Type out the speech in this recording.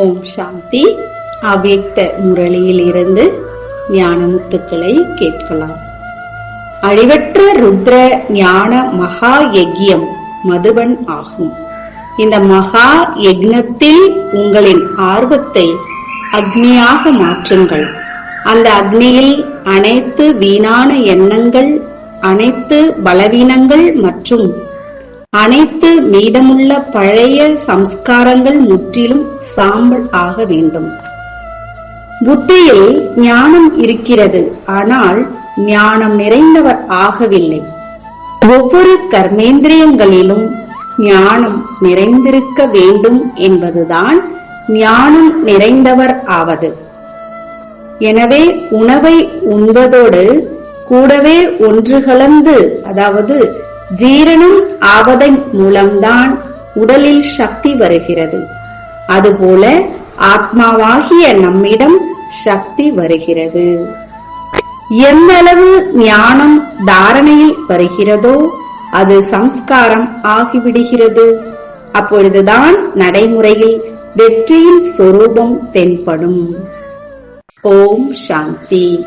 ஓம் சாந்தி. அவ்யக்த முரளியிலிருந்து ஞான முத்துக்களை கேட்கலாம். அழிவற்ற ருத்ர ஞான மகா யஜ்யம் மதுபன் ஆகும். இந்த மகா யஜ்னத்தில் உங்களின் ஆர்வத்தை அக்னியாக மாற்றுங்கள். அந்த அக்னியில் அனைத்து வீணான எண்ணங்கள் அனைத்து பலவீனங்கள் மற்றும் அனைத்து மீதமுள்ள பழைய சம்ஸ்காரங்கள் முற்றிலும் சாம்பல் ஆக வேண்டும். புத்தியில் ஞானம் இருக்கிறது. ஆனால் ஞானம் நிறைந்தவர் ஆகவில்லை. ஒவ்வொரு கர்மேந்திரியங்களிலும் ஞானம் நிறைந்திருக்க வேண்டும் என்பதுதான் ஞானம் நிறைந்தவர் ஆவது. எனவே உணவை உண்பதோடு கூடவே ஒன்று கலந்து அதாவது ஜீரணம் ஆவதன் மூலம்தான் உடலில் சக்தி வருகிறது. அதுபோல ஆத்மாவாகிய நம்மிடம் சக்தி வருகிறது. எந்தளவு ஞானம் தாரணையில் வருகிறதோ அது சம்ஸ்காரம் ஆகிவிடுகிறது. அப்பொழுதுதான் நடைமுறையில் வெற்றியின் சொரூபம் தென்படும். ஓம் சாந்தி.